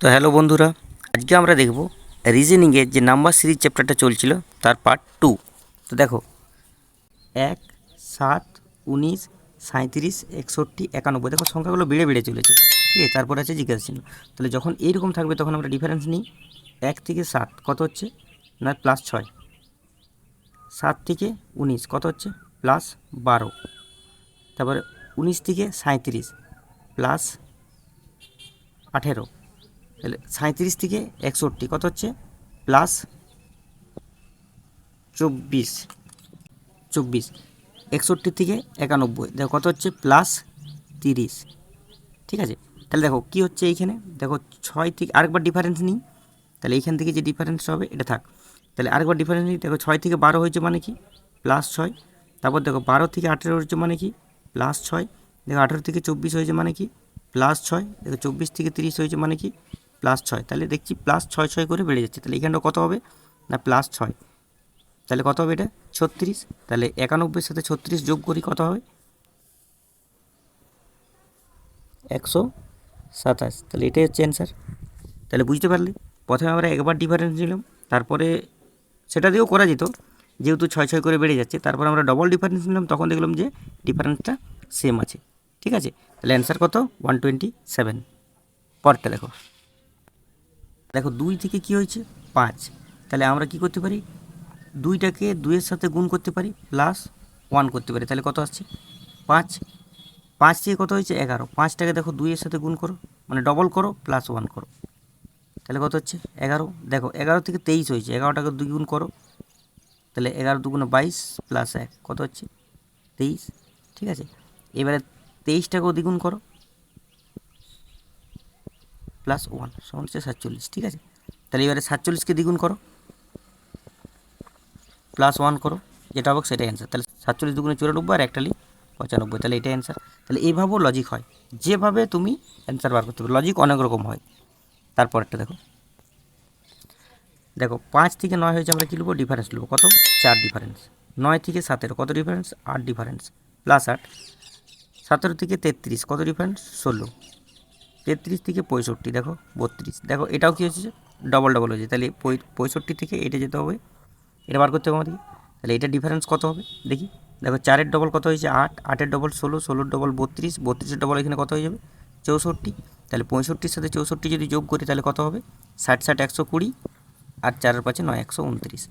তো হ্যালো বন্ধুরা, আজকে আমরা দেখব রিজনিংয়ের যে নাম্বার সিরিজ চ্যাপ্টারটা চলছিল, তার পার্ট টু তো দেখো, এক, সাত, উনিশ সাঁত্রিশ একষট্টি, একানব্বই, দেখো সংখ্যাগুলো বেড়ে বেড়ে চলেছে। ঠিক আছে, তারপর আছে জিজ্ঞাসা চিহ্ন তাহলে যখন এইরকম থাকবে তখন আমরা ডিফারেন্স নিই। এক থেকে সাত, কত হচ্ছে? না প্লাস ছয়। সাত থেকে উনিশ, কত হচ্ছে? প্লাস বারো। তারপরে উনিশ থেকে সাঁত্রিশ প্লাস আঠেরো। তাহলে সাঁত্রিশ থেকে একষট্টি, কত হচ্ছে? প্লাস চব্বিশ চব্বিশ, একষট্টি থেকে একানব্বই, দেখো কত হচ্ছে? প্লাস তিরিশ, ঠিক আছে? তাহলে দেখো কি হচ্ছে এইখানে? দেখো ছয় থেকে, আরেকবার ডিফারেন্স নিই, তাহলে এইখান থেকে যে ডিফারেন্স হবে, এটা থাক। তাহলে আরেকবার ডিফারেন্স নিই, দেখো ছয় থেকে বারো হয়েছে মানে কি? প্লাস ছয়, তারপর দেখো বারো থেকে আঠেরো হয়েছে মানে কি? প্লাস ছয়, দেখো আঠেরো থেকে চব্বিশ হয়েছে মানে কি? প্লাস ছয়, দেখো চব্বিশ থেকে তিরিশ হয়েছে মানে কি? প্লাস ছয়। তাহলে দেখছি প্লাস ছয় ছয় করে বেড়ে যাচ্ছে। তাহলে এখানটা কত হবে? না প্লাস ছয়। তাহলে কত হবে এটা? ছত্রিশ। তাহলে একানব্বইয়ের সাথে ছত্রিশ যোগ করি কত হবে? একশো সাতাশ। তাহলে এটাই হচ্ছে অ্যান্সার তাহলে বুঝতে পারলে? প্রথমে আমরা একবার ডিফারেন্স নিলাম। তারপরে সেটা দিয়েও করা যেত। যেহেতু ছয় ছয় করে বেড়ে যাচ্ছে, তারপর আমরা ডবল ডিফারেন্স নিলাম, তখন দেখলাম যে ডিফারেন্সটা সেম আছে। ঠিক আছে? তাহলে অ্যান্সার কত? ওয়ান টোয়েন্টি সেভেন পরটা দেখো। দেখো দুই থেকে কি হয়েছে? পাঁচ। তাহলে আমরা কি করতে পারি? দুইটাকে দুইয়ের সাথে গুণ করতে পারি প্লাস ওয়ান করতে পারি। তাহলে কত আসছে? পাঁচ। পাঁচ থেকে কত হয়েছে? এগারো। পাঁচটাকে দেখো দুইয়ের সাথে গুণ করো মানে ডবল করো প্লাস ওয়ান করো। তাহলে কত হচ্ছে? এগারো। দেখো এগারো থেকে তেইশ হয়েছে। এগারোটাকে দুই গুণ করো। তাহলে এগারো দুগুণে বাইশ প্লাস এক। কত হচ্ছে? তেইশ। ঠিক আছে? এবারে তেইশটাকেও দ্বিগুণ করো। প্লাস ওয়ান সমান হচ্ছে সাতচল্লিশ, ঠিক আছে? তাহলে এবারে সাতচল্লিশকে দ্বিগুণ করো। প্লাস ওয়ান করো, যেটা হবে সেটাই অ্যান্সার তাহলে সাতচল্লিশ দুগুণে চুরানব্বই আর একটালি পঁচানব্বই, তাহলে এটাই অ্যান্সার তাহলে এইভাবেও লজিক হয়। যেভাবে তুমি অ্যান্সার বার করতে পারো। লজিক অনেক রকম হয়। তারপরটা দেখো। দেখো, পাঁচ থেকে নয় হয়েছে আমরা কী নেব ডিফারেন্স নেব কত? চার ডিফারেন্স নয় থেকে সতেরো, কত ডিফারেন্স আট ডিফারেন্স প্লাস আট। সতেরো থেকে তেত্রিশ, কত ডিফারেন্স ষোলো। তেত্রিশ থেকে পঁয়ষট্টি, দেখো, বত্রিশ। দেখো, এটাও কী হচ্ছে? ডবল ডবল হয়েছে। তাহলে পঁয়- পঁয়ষট্টি থেকে এটা যেতে হবে। এটা বার করতে হবে আমাদেরকে। তাহলে এটা ডিফারেন্স কত হবে? দেখি। দেখো, চারের ডবল কত হয়েছে? আট। আটের ডবল ষোলো, ষোলোর ডবল বত্রিশ। বত্রিশের ডবল এখানে কত হয়ে যাবে? চৌষট্টি। তাহলে পঁয়ষট্টির সাথে চৌষট্টি যদি যোগ করি, তাহলে কত হবে? ষাট ষাট, একশো কুড়ি। আর চারের পাঁচে নয়, একশো উনত্রিশ।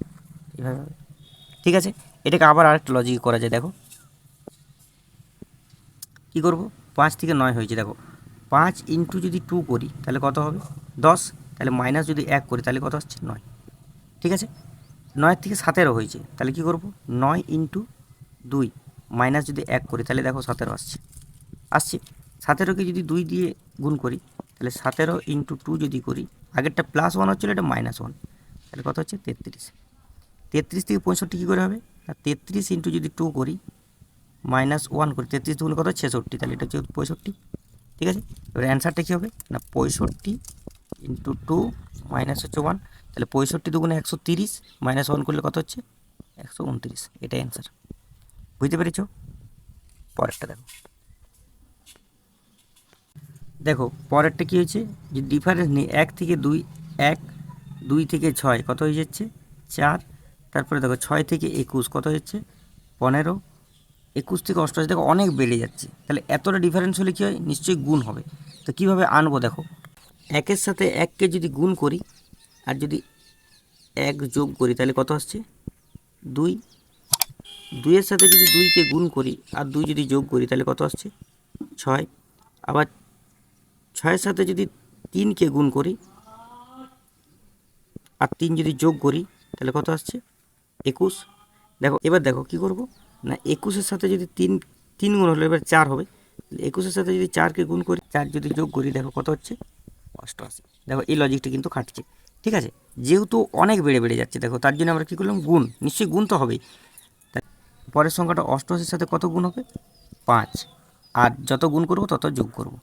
এভাবে ঠিক আছে? এটাকে আবার আরেকটা লজিক করা যায়, দেখো। কী করব? পাঁচ থেকে নয় হয়েছে, দেখো। পাঁচ ইন্টু যদি টু করি, তাহলে কত হবে? দশ। তাহলে মাইনাস যদি এক করি, তাহলে কত আসছে? নয়। ঠিক আছে? নয়ের থেকে সতেরো হয়েছে। তাহলে কী করব? নয় ইন্টু দুই। মাইনাস যদি এক করি, তাহলে দেখো সতেরো আসছে। আসছে। সতেরোকে যদি দুই দিয়ে গুণ করি, তাহলে সতেরো ইন্টু টু যদি করি, আগেরটা প্লাস ওয়ান হচ্ছিল, এটা মাইনাস ওয়ান তাহলে কত হচ্ছে? তেত্রিশ। তেত্রিশ থেকে পঁয়ষট্টি কী করে হবে? আর তেত্রিশ ইন্টু যদি টু করি মাইনাস ওয়ান করি, তেত্রিশ দুগুণ কত? ছেষট্টি। তাহলে এটা হচ্ছে পঁয়ষট্টি। ঠিক আছে? এবার অ্যান্সারটা কী হবে? না, পঁয়ষট্টি ইন্টু টু মাইনাস হচ্ছে ওয়ান তাহলে পঁয়ষট্টি দুগুণে একশো তিরিশ মাইনাস ওয়ান করলে কত হচ্ছে? একশো উনত্রিশ। এটাই অ্যান্সার বুঝতে পেরেছ? পরেরটা দেখো। দেখো, পরেরটা কী হয়েছে? যে ডিফারেন্স নেই, এক থেকে দুই, এক, দুই থেকে ছয়, কত হয়ে যাচ্ছে? চার। তারপরে দেখো, ছয় থেকে একুশ, কত হচ্ছে পনেরো একুশ থেকে অষ্টআশি দেখো অনেক বেড়ে যাচ্ছে। তাহলে এতটা ডিফারেন্স হলে কী হয়? নিশ্চয়ই গুণ হবে। তো কীভাবে আনব দেখো? একের সাথে এককে যদি গুণ করি, আর যদি এক যোগ করি, তাহলে কত আসছে? দুই। দুইয়ের সাথে যদি দুইকে গুণ করি, আর দুই যদি যোগ করি, তাহলে কত আসছে? ছয়। আবার ছয়ের সাথে যদি তিনকে গুণ করি, আর তিন যদি যোগ করি, তাহলে কত আসছে? একুশ। দেখো, এবার দেখো কি করব? না, একুশের সাথে যদি তিন তিন গুণ হলো, এবার চার হবে। একুশের সাথে যদি চারকে গুণ করি, চার যদি যোগ করি, দেখো কত হচ্ছে? অষ্টআশি। দেখো, এই লজিকটা কিন্তু খাটছে। ঠিক আছে? যেহেতু অনেক বেড়ে বেড়ে যাচ্ছে, দেখো, তার জন্য আমরা কী করলাম? গুণ। নিশ্চয়ই গুণ তো হবেই। পরের সংখ্যাটা অষ্টআশির সাথে কত গুণ হবে? পাঁচ। আর যত গুণ করব, তত যোগ করব।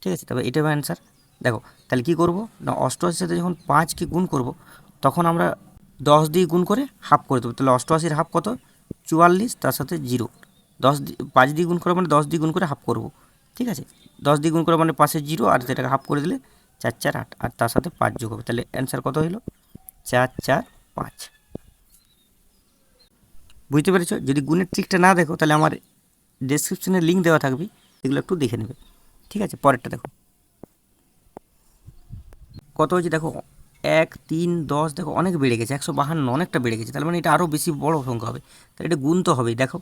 ঠিক আছে? তবে এটা অ্যান্সার দেখো, তাহলে কী করব? না, অষ্টআশির সাথে যখন পাঁচকে গুণ করব, তখন আমরা দশ দিয়ে গুণ করে হাফ করে দেবো। তাহলে অষ্টআশির হাফ কত? চুয়াল্লিশ, তার সাথে জিরো। দশ পাঁচ দিয়ে গুণ করা মানে দশ দিয়ে গুণ করে হাফ করব। ঠিক আছে? দশ দিয়ে গুণ করা মানে পাশে জিরো, আর সেটাকে হাফ করে দিলে চার চার, আট, আর তার সাথে পাঁচ যোগ হবে। তাহলে অ্যান্সার কত হলো? চার চার, পাঁচ। বুঝতে পেরেছ? যদি গুণের ট্রিকটা না দেখো, তাহলে আমার ডেসক্রিপশনে লিঙ্ক দেওয়া থাকবে, এগুলো একটু দেখে নেবে। ঠিক আছে? পরেরটা দেখো। কত হয়েছে দেখো? এক, তিন, দশ, দেখো অনেক বেড়ে গেছে, একশো বাহান্ন, অনেকটা বেড়ে গেছে তাহলে মানে এটা আরও বেশি বড় সংখ্যা হবে। তাহলে এটা গুণ তো হবেই, দেখো।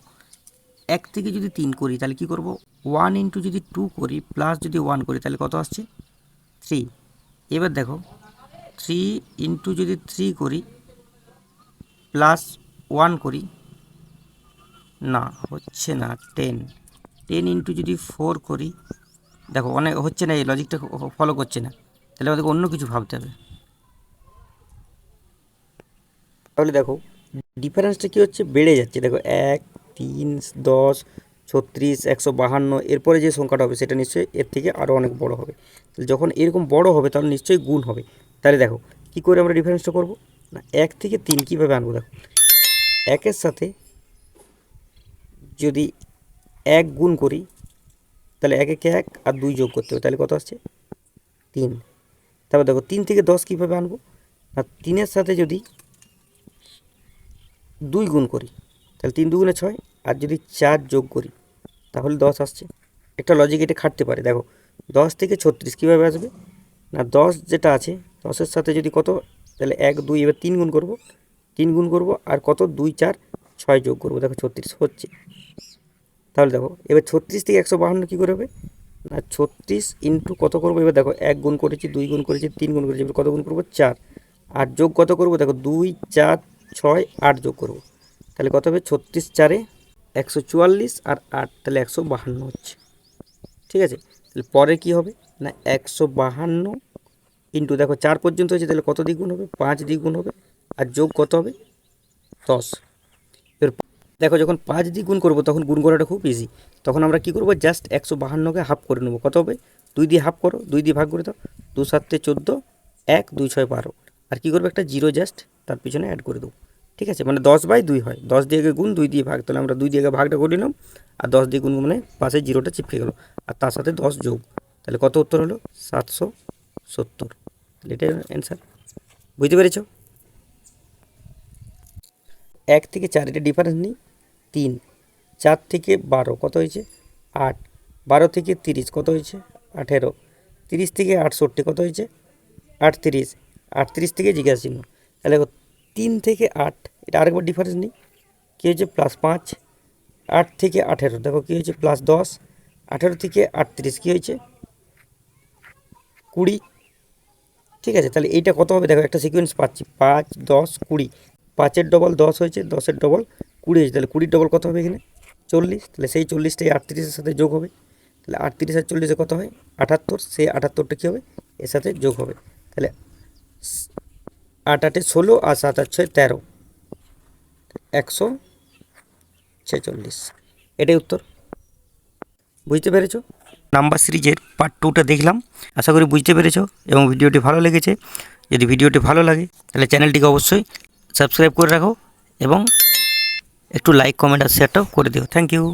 এক থেকে যদি তিন করি, তাহলে কি করব? ওয়ান ইন্টু যদি টু করি প্লাস যদি ওয়ান করি, তাহলে কত আসছে? থ্রি এবার দেখো থ্রি ইন্টু যদি থ্রি করি প্লাস ওয়ান করি, না, হচ্ছে না টেন টেন ইন্টু যদি ফোর করি, দেখো, অনেক, হচ্ছে না, এই লজিকটা ফলো করছে না। তাহলে আমাদেরকে অন্য কিছু ভাবতে হবে। তাহলে দেখো ডিফারেন্সটা কী হচ্ছে? বেড়ে যাচ্ছে। দেখো, এক, তিন, দশ, ছত্রিশ, একশো বাহান্ন, এরপরে যে সংখ্যাটা হবে, সেটা নিশ্চয়ই এর থেকে আরও অনেক বড় হবে। যখন এরকম বড় হবে, তাহলে নিশ্চয়ই গুণ হবে। তাহলে দেখো, কী করে আমরা ডিফারেন্সটা করব? না, এক থেকে তিন কীভাবে আনব দেখো? একের সাথে যদি এক গুণ করি, তাহলে এক একে এক আর দুই যোগ করতে হবে। তাহলে কত আসছে? তিন। তারপর দেখো, তিন থেকে দশ কীভাবে আনব? আর তিনের সাথে যদি দুই গুণ করি। তাহলে তিন দুগুণে ছয়, আর যদি চার যোগ করি, তাহলে দশ আসছে। একটা লজিক এটা খাটতে পারে। দেখো, দশ থেকে ছত্রিশ কীভাবে আসবে? না, দশ যেটা আছে, দশের সাথে যদি কত, তাহলে এক, দুই, এবার তিন গুণ করব। তিন গুণ করব, আর কত? দুই, চার, ছয় যোগ করব। দেখো, ছত্রিশ হচ্ছে। তাহলে দেখো, এবার ছত্রিশ থেকে একশো বাহান্ন কী করে হবে? না, ছত্রিশ ইন্টু কত করব? এবার দেখো, এক গুণ করেছি, দুই গুণ করেছি, তিন গুণ করেছি, এবার কত গুণ করব? চার। আর যোগ কত করব? দেখো, দুই, চার ছয় আট যোগ করব। তাহলে কত হবে? ছত্রিশ চারে একশো চুয়াল্লিশ আর আট তাহলে একশো বাহান্ন হচ্ছে। ঠিক আছে? তাহলে পরে কি হবে? না, একশো বাহান্ন ইন্টু দেখো চার পর্যন্ত হয়েছে, তাহলে কত দ্বিগুণ হবে? পাঁচ দ্বিগুণ হবে। আর যোগ কত হবে? দশ। এর দেখো যখন পাঁচ দিয়ে গুণ করব, তখন গুণ করাটা খুব ইজি তখন আমরা কি করব? জাস্ট একশো বাহান্নকে হাফ করে নেব। কত হবে? দুই দিয়ে হাফ করো, দুই দিয়ে ভাগ করে দাও। দু সাতে চোদ্দ, এক, দুই, ছয়, বারো। আর কি করব? একটা জিরো জাস্ট তার পিছনে অ্যাড করে দেবো। ঠিক আছে? মানে দশ বাই দুই হয়। দশ দিয়ে গুণ দুই দিয়ে ভাগ, তাহলে আমরা দুই দিয়ে ভাগটা করে নিলাম। আর দশ দিয়ে গুণ মানে পাশে জিরোটা চিপকে গেলো। আর তার সাথে দশ যোগ। তাহলে কত উত্তর হলো? সাতশো সত্তর। তাহলে এটাই অ্যান্সার বুঝতে পেরেছ? এক থেকে চার, এটা ডিফারেন্স নেই। তিন। চার থেকে বারো কত হয়েছে? আট। বারো থেকে তিরিশ কত হয়েছে? আঠেরো। তিরিশ থেকে আটষট্টি কত হয়েছে? আটত্রিশ। আটত্রিশ থেকে জিজ্ঞাসা চিহ্ন। তাহলে দেখো তিন থেকে আট, এটা আরেকবার ডিফারেন্স নেই। কী হয়েছে? প্লাস পাঁচ, আট থেকে আঠেরো। দেখো কী হয়েছে? প্লাস দশ, আঠেরো থেকে আটত্রিশ। কী হয়েছে? কুড়ি। ঠিক আছে, তাহলে এইটা কত হবে? দেখো একটা সিকোয়েন্স পাচ্ছি। পাঁচ, দশ, কুড়ি। পাঁচের ডবল দশ হয়েছে, দশের ডবল কুড়ি হয়েছে। তাহলে কুড়ির ডবল কত হবে এখানে? চল্লিশ। তাহলে সেই চল্লিশটাই আটত্রিশের সাথে যোগ হবে। তাহলে আটত্রিশ আর চল্লিশে কত হয়? আটাত্তর। সেই আটাত্তরটা কী হবে? এর সাথে যোগ হবে। তাহলে আট আটে ষোলো আর সাত আট ছয় তেরো। একশো ছেচল্লিশ। এটাই উত্তর। বুঝতে পেরেছ? নাম্বার সিরিজের পার্ট টুটা দেখলাম। আশা করি বুঝতে পেরেছ এবং ভিডিওটি ভালো লেগেছে। যদি ভিডিওটি ভালো লাগে, তাহলে চ্যানেলটিকে অবশ্যই সাবস্ক্রাইব করে রাখো এবং একটু লাইক কমেন্ট আর শেয়ারটাও করে দিও। Thank you